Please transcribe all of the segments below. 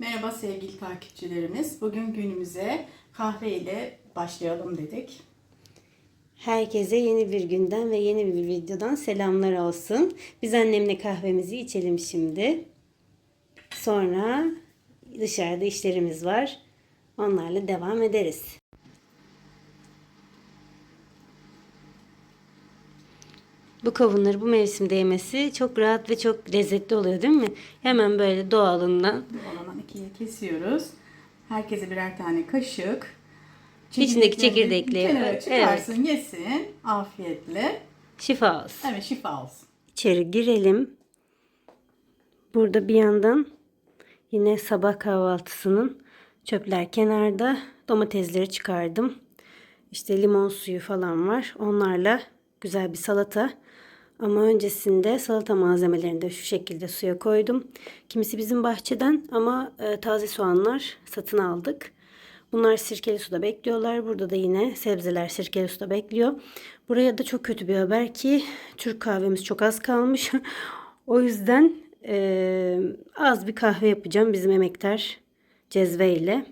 Merhaba sevgili takipçilerimiz. Bugün günümüze kahve ile başlayalım dedik. Herkese yeni bir günden ve yeni bir videodan selamlar olsun. Biz annemle kahvemizi içelim şimdi. Sonra dışarıda işlerimiz var. Onlarla devam ederiz. Bu kavunları bu mevsimde yemesi çok rahat ve çok lezzetli oluyor değil mi? Hemen böyle doğalından. Olanı ikiye kesiyoruz. Herkese birer tane kaşık. İçindeki Çekirdeklerini çekirdekli, kenara evet. çıkarsın, yesin. Afiyetle. Şifa olsun. Evet şifa olsun. İçeri girelim. Burada bir yandan yine sabah kahvaltısının çöpler kenarda domatesleri çıkardım. İşte limon suyu falan var. Onlarla güzel bir salata. Ama öncesinde salata malzemelerini de şu şekilde suya koydum. Kimisi bizim bahçeden ama e, taze soğanlar satın aldık. Bunlar sirkeli suda bekliyorlar. Burada da yine sebzeler sirkeli suda bekliyor. Buraya da çok kötü bir haber ki Türk kahvemiz çok az kalmış. o yüzden e, az bir kahve yapacağım bizim emektar cezve ile.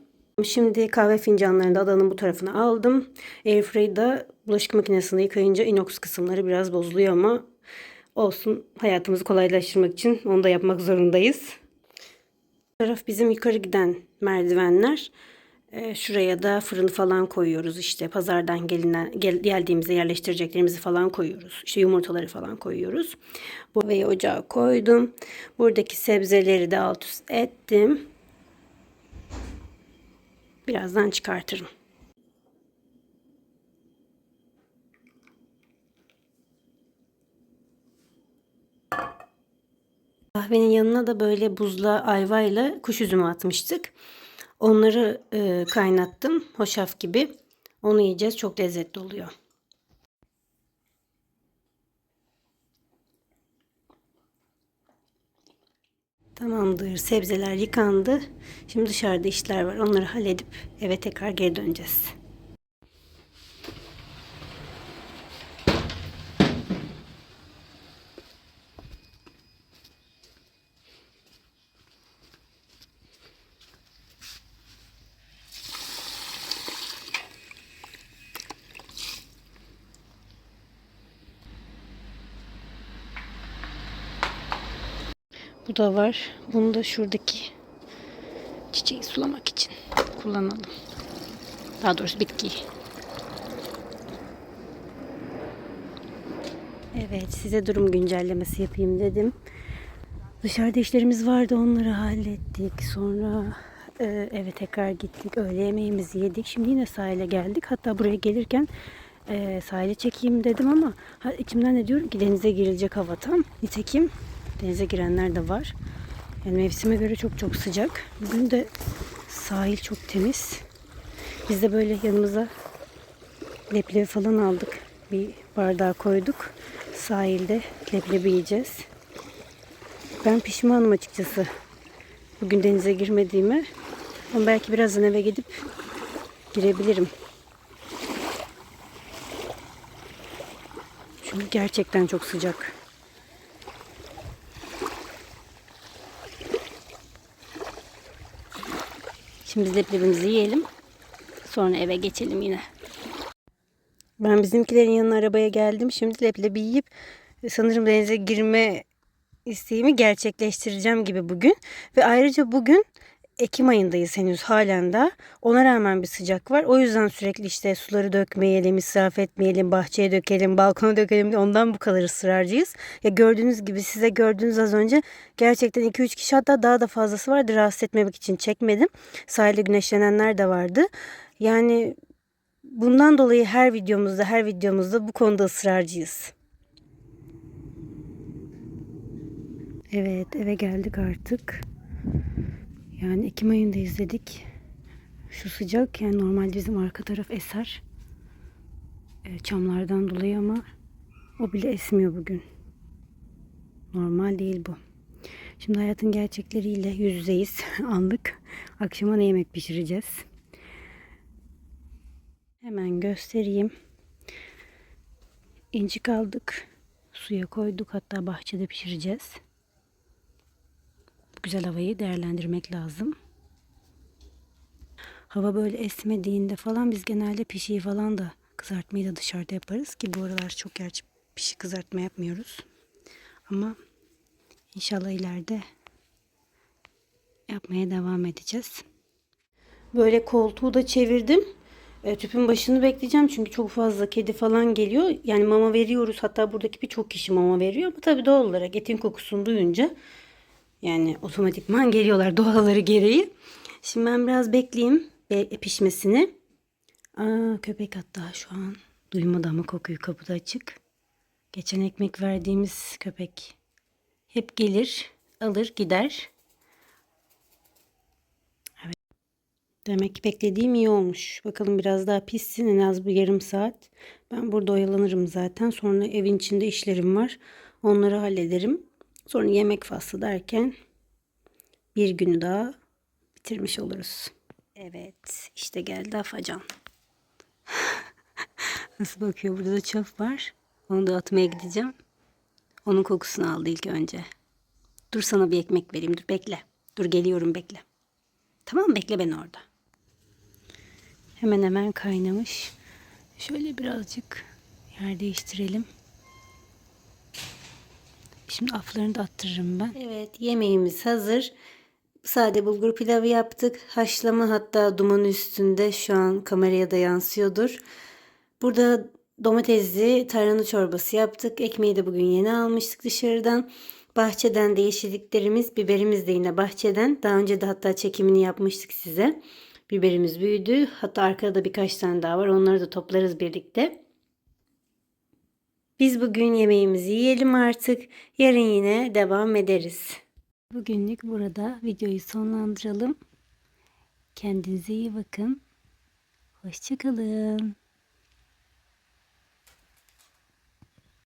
Şimdi kahve fincanlarını da adanın bu tarafına aldım. Airfryer'da bulaşık makinesinde yıkayınca inox kısımları biraz bozuluyor ama olsun hayatımızı kolaylaştırmak için onu da yapmak zorundayız. Bu taraf bizim yukarı giden merdivenler. Ee, şuraya da fırını falan koyuyoruz işte pazardan gelinen, gel, geldiğimizde yerleştireceklerimizi falan koyuyoruz. İşte yumurtaları falan koyuyoruz. Bu ve ocağa koydum. Buradaki sebzeleri de alt üst ettim. Birazdan çıkartırım. Kahvenin yanına da böyle buzla ayvayla kuş üzümü atmıştık. Onları e, kaynattım. Hoşaf gibi. Onu yiyeceğiz. Çok lezzetli oluyor. Tamamdır. Sebzeler yıkandı. Şimdi dışarıda işler var. Onları halledip eve tekrar geri döneceğiz. Bu da var. Bunu da şuradaki çiçeği sulamak için kullanalım. Daha doğrusu bitkiyi. Evet size durum güncellemesi yapayım dedim. Dışarıda işlerimiz vardı onları hallettik. Sonra e, eve tekrar gittik. Öğle yemeğimizi yedik. Şimdi yine sahile geldik. Hatta buraya gelirken e, sahile çekeyim dedim ama içimden de diyorum ki denize girilecek hava tam. Nitekim denize girenler de var. Yani mevsime göre çok çok sıcak. Bugün de sahil çok temiz. Biz de böyle yanımıza leblebi falan aldık. Bir bardağa koyduk. Sahilde leblebi yiyeceğiz. Ben pişmanım açıkçası. Bugün denize girmediğime. Ama belki birazdan eve gidip girebilirim. Çünkü gerçekten çok sıcak. Şimdi leblebimizi yiyelim. Sonra eve geçelim yine. Ben bizimkilerin yanına arabaya geldim. Şimdi leblebi yiyip sanırım denize girme isteğimi gerçekleştireceğim gibi bugün. Ve ayrıca bugün Ekim ayındayız henüz halen daha. Ona rağmen bir sıcak var. O yüzden sürekli işte suları dökmeyelim, israf etmeyelim, bahçeye dökelim, balkona dökelim. Ondan bu kadar ısrarcıyız. Ya gördüğünüz gibi size gördüğünüz az önce gerçekten 2-3 kişi hatta daha da fazlası vardı. Rahatsız etmemek için çekmedim. Sahilde güneşlenenler de vardı. Yani bundan dolayı her videomuzda her videomuzda bu konuda ısrarcıyız. Evet eve geldik artık. Yani Ekim ayında izledik. Şu sıcak yani normalde bizim arka taraf eser. E, çamlardan dolayı ama o bile esmiyor bugün. Normal değil bu. Şimdi hayatın gerçekleriyle yüz yüzeyiz. Anlık. Akşama ne yemek pişireceğiz? Hemen göstereyim. İncik aldık. Suya koyduk. Hatta bahçede pişireceğiz. Güzel havayı değerlendirmek lazım. hava böyle esmediğinde falan biz genelde pişiyi falan da kızartmayı da dışarıda yaparız ki bu aralar çok gerçi pişi kızartma yapmıyoruz. Ama inşallah ileride yapmaya devam edeceğiz. Böyle koltuğu da çevirdim. E, tüpün başını bekleyeceğim çünkü çok fazla kedi falan geliyor. Yani mama veriyoruz. Hatta buradaki birçok kişi mama veriyor. Ama tabii doğal olarak etin kokusunu duyunca yani otomatikman geliyorlar doğaları gereği. Şimdi ben biraz bekleyeyim be- pişmesini. Aa, köpek hatta şu an duymadı ama kokuyu kapıda açık. Geçen ekmek verdiğimiz köpek hep gelir, alır, gider. Demek ki beklediğim iyi olmuş. Bakalım biraz daha pişsin en az bir yarım saat. Ben burada oyalanırım zaten. Sonra evin içinde işlerim var. Onları hallederim. Sonra yemek faslı derken bir günü daha bitirmiş oluruz. Evet işte geldi afacan. Nasıl bakıyor burada da çöp var. Onu da atmaya gideceğim. Onun kokusunu aldı ilk önce. Dur sana bir ekmek vereyim. Dur bekle. Dur geliyorum bekle. Tamam bekle beni orada. Hemen hemen kaynamış. Şöyle birazcık yer değiştirelim. Şimdi aflarını da attırırım ben. Evet yemeğimiz hazır. Sade bulgur pilavı yaptık. Haşlama hatta duman üstünde şu an kameraya da yansıyordur. Burada domatesli tarhana çorbası yaptık. Ekmeği de bugün yeni almıştık dışarıdan. Bahçeden de yeşilliklerimiz, biberimiz de yine bahçeden. Daha önce de hatta çekimini yapmıştık size. Biberimiz büyüdü. Hatta arkada birkaç tane daha var. Onları da toplarız birlikte. Biz bugün yemeğimizi yiyelim artık. Yarın yine devam ederiz. Bugünlük burada videoyu sonlandıralım. Kendinize iyi bakın. Hoşçakalın.